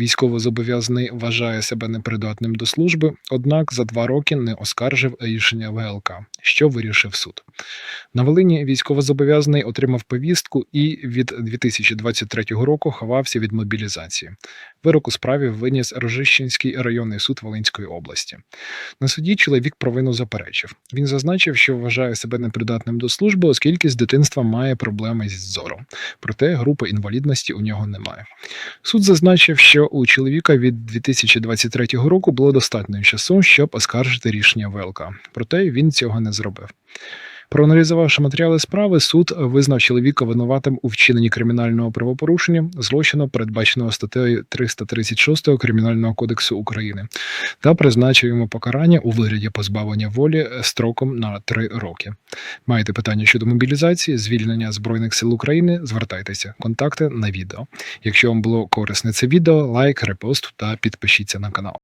Військовозобов'язаний вважає себе непридатним до служби, однак за два роки не оскаржив рішення ВЛК, що вирішив суд. На Волині військовозобов'язаний отримав повістку і від 2023 року ховався від мобілізації. Вирок у справі виніс Рожищенський районний суд Волинської області. На суді чоловік провину заперечив. Він зазначив, що вважає себе непридатним до служби, оскільки з дитинства має проблеми зі зором. Проте групи інвалідності у нього немає. Суд зазначив, що у чоловіка від 2023 року було достатньо часу, щоб оскаржити рішення Велка, Проте він цього не зробив. Проаналізувавши матеріали справи, суд визнав чоловіка винуватим у вчиненні кримінального правопорушення, злочину, передбаченого статтею 336 Кримінального кодексу України, та призначив йому покарання у вигляді позбавлення волі строком на 3 роки. Маєте питання щодо мобілізації, звільнення Збройних сил України? Звертайтеся. Контакти на відео. Якщо вам було корисне це відео, лайк, репост та підпишіться на канал.